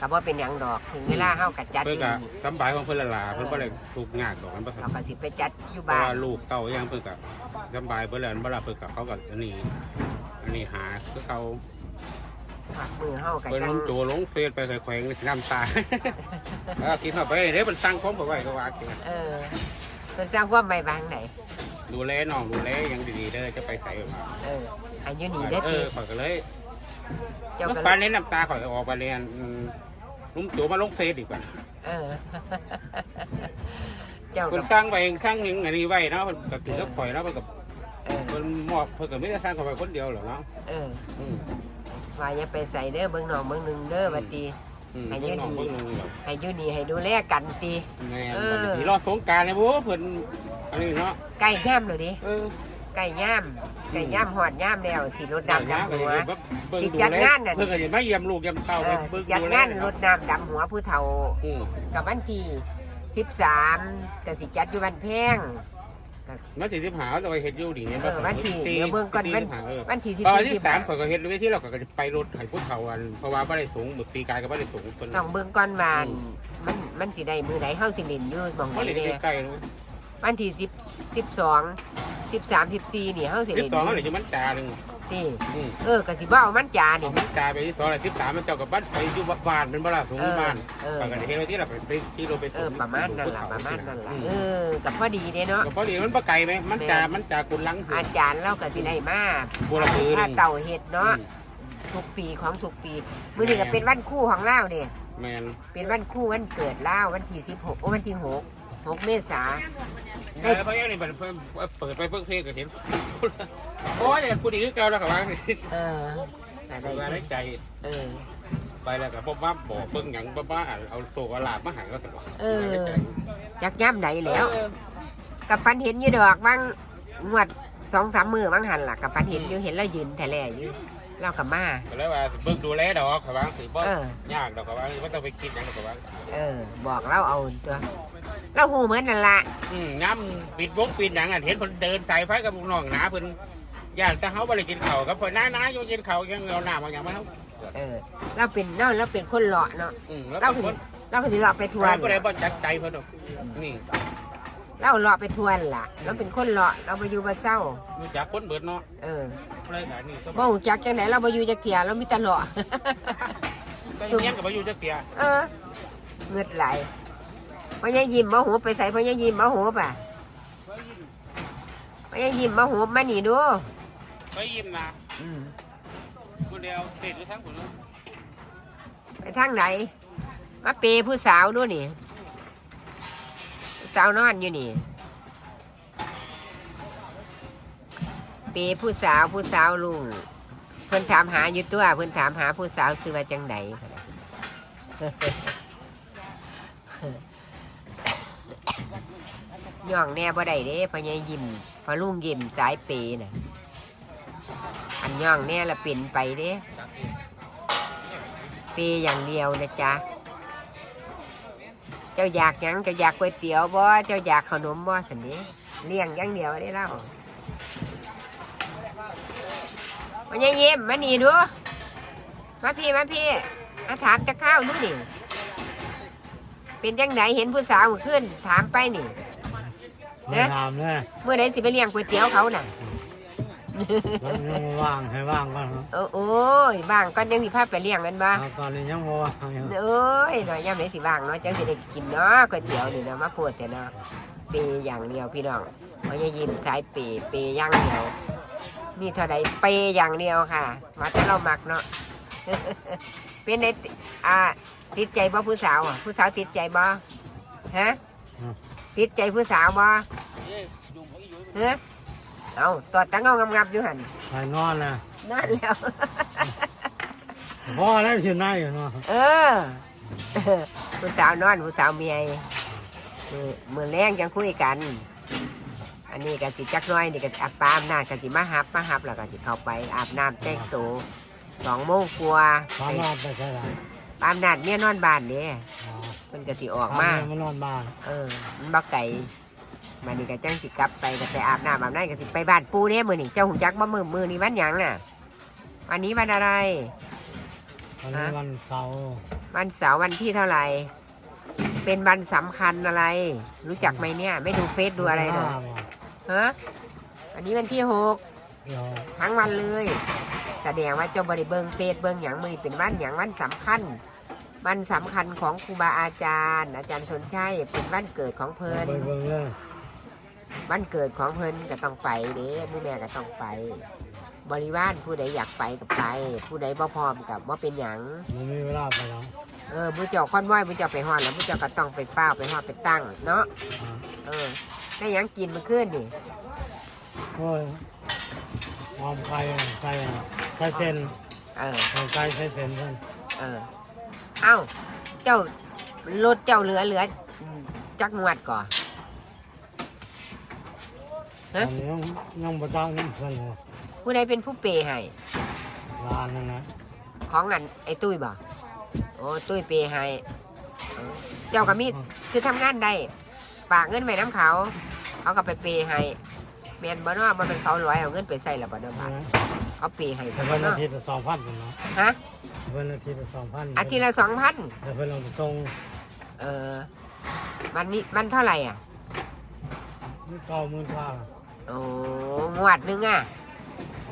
ก็บ่เป็นหยังดอกถึงเวลาเฮาก็จัดอเพิ่นยู่ก็นี่สำบายของเพิ่นละล่ะเพิ่นบ่ได้ทุกข์ยากดอกกันบ่ครัเราบก็สิไปจัดอยู่เพราะบ้านว่าลูกเต้ายังเพิ่นก็สำบายเบิ่แล้วบ่ล่ะเพิ่นก็เขาก็อันนี้ อันนี้หาคือเขาฝากมือเฮาก็เพิ่นจัลงงโจลงเฟซไปแขวงๆน้ำตา เออกินเข้าไปเด้เพิ่นสั่งของก็ไว้ก็ว่ากินเออเพิ่นสร้างความใหม่บางไหนดูแลน้องดูแลอย่างดีๆเด้อจะไปใส่มาเอออายุนี่เด้อเอติอข่อยก็เลย เจ้าน้ำก็ ปลาเน้นน้ำตาข่อยก็ออกไปเรียนอืม ลุงโจมาลงเฟซดีกว่าเออ เจ้าเพิ่ก็นตั้งไว้ข้างหนึงอันนี้ไว้เนาะเพิ่นก็ถือกับข่อยแล้วเพิ่นก็เออเพิ่นมอบเพิ่นก็ไม่ได้สร้างข่อยไว้คนเดียวหรอกเนาะเอออืมว่าอย่าไปใส่เด้อเบิ่งน้องเบิ่งหนึงเด้อบัดนี้อืมให้เบิ่งเยอะน้องดีเบิ่งนึงแบบให้อยู่นี่ให้ดูแลกันติแม่นเออ บัดนี้รอสงกรารเลยบ่เพิ่นอันนี้เนาะใกล้ย่ำแล้วดิ เออ ใกล้ย่ำใกล้ย่ำหอดย่ำแล้วสิรถน้ำดำหัวเบิ่งสิดูจัดแลงานน่ะ เพิ่นก็สิมาเยี่ยมลูกเยี่ยมเต้าเอไปอเบิ่สิงจัดดูแลงานรถน้ำดำหัวผู้เฒ่าอืมกับวันที่13ก็สิจัดอยู่บ้านแพงก็มาสิสิบหาแต่ว่าเฮ็ดอยู่ดีเนี่ยเออวันที่เดี๋ยวเบิ่งก่อนวันเออวันที่ตอน14ที่สาม15ข่อยก็เฮ็ดไว้ที่เราก็จะไปรถให้ผู้เฒ่าอัน เพราะว่าบ่ได้สูงหมึกปีกายก็บ่ได้สูงเพิ่นต้องเบิ่งก่อนว่ามันมันสิได้มือใดเฮาสิเล่นอยู่หม่องบ่ใดได้เด้ใกล้ๆเนาะวันที่ 10 12 13 14นี่เฮาสิสิเล่บนสองอะไรจะมันจาหนึ่งนี่อืมเออก็สิบ่เอามันจาเอานี่มันจาไปที่สองอะไรสิบสามมันเจ้ากับบ้านไปอยู่บ้านเป็นบ้านสูงบ้านเออ ปกติเห็นไว้ที่เราไปไปที่เราไปเอสูองประมาณนั่นล่ะประมาณนั่นล่ะอืมเออกับพอดีเด้เนาะก็พอดีมันปะไก่ไหมมันจามันจากุลังอาจารย์เราก็สิได้มาบัวละพือถ้าเต่าเฮ็ดเนาะทุกปีของทุกปี มื้อนี้ก็เป็นวันคู่ของเราเด้แมนเป็นวันคู่วันเกิดเราวันที่16โอ้วันที่ 6 6เมษาได้ได้เพราะอย่างนี้มันเปิดไปเพิ่งเพลงก็เห็นโอ้ยเนี่ยผู้ดีคือเก่าแล้วกับว่าเออก็ได้ว่าได้ใจเออไปแล้วกับพ่อบ้าบอกเพิ่งหยังบ้าบ้าเอาโซ่อาลาดมาหายก็สบายเออจักย่ำใดแล้วกับฟันเห็นอยู่ดอกบางงวด2-3มื้อบางหันล่ะกับฟันเห็นอยู่เห็นแล้วยืนแต่แลอยู่เราก็มาก็เลยว่าเบิ่งดูแลดอกกับว่าสิบ่เออยากดอกกับว่าไม่ต้องไปคิดหยังดอกกับว่าเออ บอกเราเอาตัว เราหูเหมือนนั่นละอืมน้ำปิดวงปิดหนังอะเห็นคนเดินสายไฟกับลูกน้องหนาเพิ่นย่านแต่เฮาบ่ได้กินข้าวกับเพิ่นน้าๆอยู่กินข้าวยังเอาหน้ามาอย่างมาเฮาเออ เราเป็นเราเราเป็นคนเลาะเนาะอืมเราแล้วคือคนเราคือเลาะไปทัวร์บ่ได้บ่จักใจเพิ่นดอกนี่เราเลาะไปทัวร์ล่ะ เราเป็นคนเลาะเราไปอยู่มาเศร้า รู้จักคนเบิดเนาะเอออะไรกันนี่ก็บ่หูจักจังไหนเราไปอยู่จักเทียเรามีแต่เลาะก็เงี้ยก็บ่อยู่จักเที่ยเออเงือดไหล พ่อยังยิ้มมาหูไปใส่พ่อยังยิ้มมาหูป่ะพ่อยังยิ้มมาหูมานี่ดูไปยิ้มนะอืมคนเดียวติดอยู่ทั้งคนเนาะไปทางไหนมาเปย์ผู้สาวดูนี่ผู้สาวนอนอยู่นี่ เปย์ผู้สาวผู้สาวลุงเพิ่นถามหาอยู่ตัวเพิ่นถามหาผู้สาวซื้อว่าจังได ย่องแน่บ่ได้เด้พญายิ้มพอลุงยิ้มสายเปย์น่ะอันย่องแน่ละเป็นไปเด้เปย์อย่างเดียวนะจ๊ะเจ้าอยากยังก็อยากก๋วยเตี๋ยวบ่เจ้าอยากขนมบ่สันนี้เลี้ยงอย่างเดียวได้เล่ามันยังยิ้มมานี่ดูมาพี่มาพี่มาถามจะข้าวนู่นนี่เป็นจังไดเห็นผู้สาวเมื่อคืนถามไปนี่ ไม่ทำเลยเมื่อไหใสิไปเลี้ยงก๋วยเตี๋ยวเขาน่ะ แล้วยังบ่ว่างให้ว่างก่อนครับโอ้โอ้ยบ้างก็ยังสิพาไปเลี้ยงกันบ้าเอาตอนนี้ยังบ่ว่างอยู่เอ้ยหน่อยย่ำไหนสิว่างเนาะจังสิได้กินเนาะก๋วยเตี๋ยวนี่เนาะมาพูดแต่เนาะเปย์อย่างเดียวพี่น้องเพราะยายยิ้มสายเปย์เปย์อย่างเดียวมีเท่าใดเปย์อย่างเดียวค่ะมาแต่เรามักเนาะ เป็นในอ่าติดใจบ่ผู้สาวอะผู้สาวติดใจบ่ฮะ ติดใจผู้สาวบ่ฮะเอาตอดตั้งเงางงับๆอยู่หันไปนอนเลยนั่นแล้ว พ่อแล้วสินายอยู่เนาะเออ ผู้สาวนอนผู้สาวเมียเออมือแรงจังคุยกัน อันนี้ก็สิจักหน้อยนี่ก็อาบปามนาจก็สิมาฮับมาฮับแล้วก็สิเข้าไปอาบน้ำแต่งตัวสองโมงกว่าสามารถไปใช่ไหมปามนาดเนี่ยนอนบ้านเด้ อ๋อ เพิ่นก็สิออกมามานอนบ้านเออมันบ่ไก่มานี่ก็จังสิกลับไปก็ไปอาบน้ำอาบน้ำก็สิไปบ้านปู่เด้มื้อนี้เจ้าหูจักบ่มื้อมื้อนี้วันหยังน่ะวันนี้วันอะไร วันนี้วันเสาร์วันเสาร์วันที่เท่าไหร่เป็นวันสำคัญอะไร รู้จักไหมเนี่ย ไม่ดูเฟซดูอะไรเลยห้าบ่ฮะอันนี้วันที่หกเดี๋ยวทั้งวันเลย แสดงว่าเจ้าบริเบิงเฟซเบิงอย่างมือนี้เป็นวันอย่างวันสำคัญ วันสำคัญของครูบาอาจารย์ อาจารย์สนชัยเป็นวันเกิดของเพลินไปเบิ่งเลยวันเกิดของเพลินก็ต้องไปเด้หมู่แม่ก็ต้องไป บริวารผู้ใดอยากไปก็ไป ผู้ใดบ่พร้อมกับว่าเป็นอย่างมันมีเวลาไปแล้วเออผู้เจ้าค่อนไหวผู้เจ้าไปฮอดแล้วผู้เจ้าก็ต้องไปเฝ้าไปฮอดไปตั้งเนาะอ่าเออได้หยังกินเมื่อคืนนี่โอ้ยหอมไก่ไก่ไก่เส้นเออไก่ใส่เส้นเพิ่นเออ เอ้า เจ้ารถเจ้าเหลือเหลืออืมจักงวดก่อนฮะอันนี้ยังยังบ่จ้างน้ำเพิ่นหัวผู้ใดเป็นผู้เปย์ให้ ร้านนั่นนะของอันไอ้ตุ้ยบ่โอ้ตุ้ยเปย์ให้เออเจ้าก็มีคือทำงานได้ฝากเงินไว้น้ำเขา เขาก็ไปเปย์ให้ แมนบ่เนาะมันเป็นเขาร้อยเอาเงินไปใส่และบ่เนาะบาทเขาเปย์ให้แต่ซะบ่เพิ่นอาเนาะทิตย์ละสองพันเนาะฮะเพิ่นอาทิตย์ละสองพันอาทิตย์ละสองพันแต่เพิ่นลงส่งเออวันนี้มันเท่าไหร่อะนี่เก้าหมื่นกว่าโอ้งวดหนึงอะ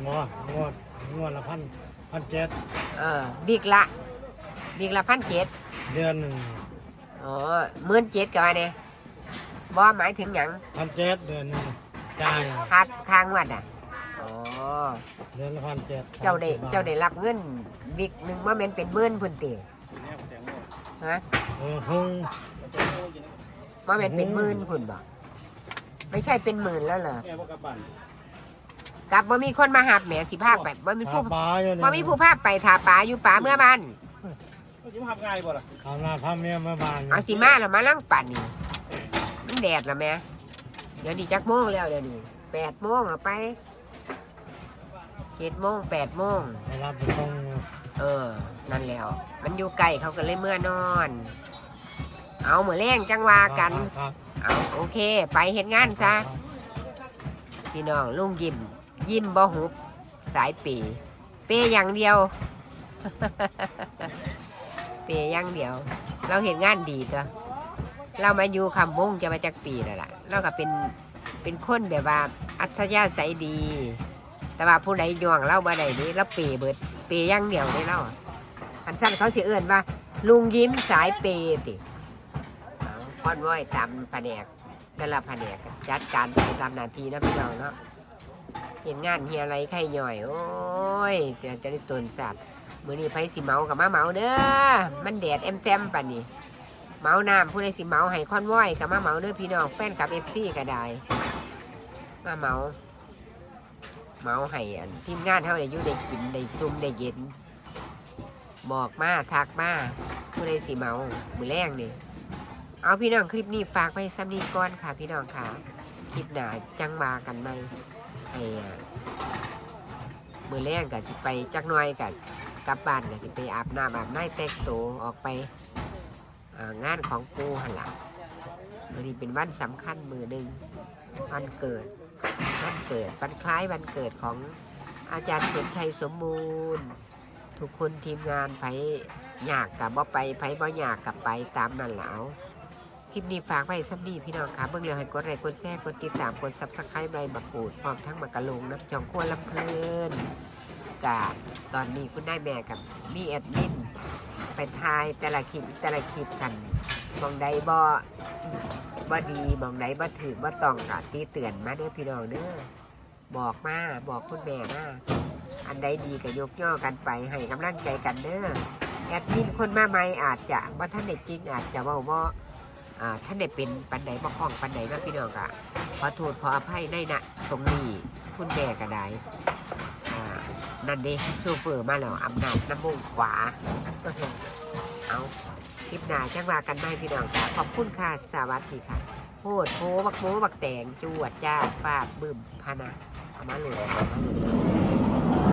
งวดงวดงวดละพันพันเจ็ดเออบิ๊กละบิ๊กละพันเจ็ดเดือนหนึ่งโอ้หมื่นเจ็ดกับว่าเนี่ยบ่หมายถึงหยังพันเจ็ดเดือนหนึ่ง จ่ายค่าค่างวดอะอ๋อเดือนละพันเจ็ดเจ้าได้เจ้าได้รับเงินบิ๊กหนึ่งว่าแมันเป็นหมื่นพุ่นติฮะเออทุ่งว่าแมันเป็นหมื่นพุ่นบ่ไม่ใช่เป็นหมื่นแล้วเหรอแม่บ่กลับบ้านกลับว่ามีคนมาหาบแหมสิภาคไปว่ามีผู้หาปลาอยู่เนี่ยว่ามีผู้ภาคไปถาปลาอยู่ป่าเมื่อบ้านสิมาทำง่ายบ่ล่ะทำหน้าทำเมียมาบ้านเอาสิมาแล้วมาลังปั่นนี่มันแดดแล้วแม่ เดี๋ยวดีจักโมงแล้วเดี๋ยวนี้แปดโมงแล้วไปเจ็ดโมงแปดโมงไปรับไปส่งเออ นั่นแล้ว มันอยู่ไกลเขาก็เลยเมื่อนอน เอาเหมือนแรงจังว่ากัน ครับเอาโอเค ไปเห็นงานซะ พี่น้องลุงยิ้มยิ้มบ่หุบสายเปย์เปย์อย่างเดียว เปย์อย่างเดียว เราเห็นงานดีจ้ะ เรามาอยู่คำวงจะมาจากปีแล้วล่ะเราก็เป็นเป็นคนแบบว่าอัธยาศัยดี แต่ว่าผู้ใดย่องเราบ่ได้นี้เราเปเบิดเปย์อย่างเดียวได้เราอะคันสั้นเขาเสิเอื่นว่า ลุงยิ้มสายเปย์ติเอาค่อนว้อยตามแผนกแต่ละแผนกก็จัดการไปตามนาทีนะพี่น้องเนาะเห็นงานเฮียอะไรไข่ย่อย โอ้ยจะจะได้ตนสัตว์มือนี้ไผสิเมากับมาเมาเด้อมันแดดแอมแซมป่ะนี่ เมาน้ำผู้ใดสิเมาให้ค่อนว้อยกับมาเมาเด้อพี่น้องแฟนกับเอฟซีก็ได้มาเมาเมาให้อันทีมงานเท่าได้อยู่ได้กินได้ซุ่มได้เย็นบอกมาทักมาผู้ใดสิเมามือแรงนี่เอาพี่น้องคลิปนี้ฝากไปซ้ำนี้ก่อนค่ะ พี่น้องค่ะคลิปหนาจังมากันไหมไอ้อะมือแรงกับสิไปจักน่อยกับกลับบ้านกับสิไปอาบน้ำอาบน้ำแต่งตัวออกไป งานของปูหันหลังมือนี้เป็นวันสำคัญมือหนึ่งวันเกิดวันเกิดวันคล้ายวันเกิดของอาจารย์เสมชัยสมบูรณ์ ทุกคนทีมงานไผอยากกับบ่ไปไผบ่อยากกับไปตามนั่นแล้วคลิปนี้ฝากไว้ซ้ำนี้พี่น้องค่ะเบิ่งแล้วให้กดไลค์กดแชร์กดติดตามกดซับสไครต์ใบบักปูดพร้อมทั้งบักกะลงน้ำจองขั้วลำเพลินกะตอนนี้คุณได้แม่กับมีแอดมิน ไปทายแต่ละคลิปแต่ละคลิปกันมองใดบ่บ่ดีมองใดบ่ถือบ่ต้องกะตีเตือนมาเด้อพี่น้องเด้อบอกมาบอกคุณแม่มาอันใดดีก็ยกย่อกันไปให้กำลังใจกันเด้อแอดมินคนมาใหม่อาจจะว่าท่านเด็จจริงอาจจะว่าว่าท่านได้เป็นปันใดบ่คล่องปันใดนะพี่น้องอะขอโทษขออภัยในนะตรงนี้คุณแม่ก็ได้นั่นด้โซเฟอร์มาแล้วอำนาจน้ำมูกขวา เอาคลิปหน้าจังว่ากันไหมพี่น้องจ้าขอบคุณค่ะสวัสดีค่ะโพดโพบักโมบักแตงจวดจ้าฟาดบึมพะนะเอามาเลยเอามาเลย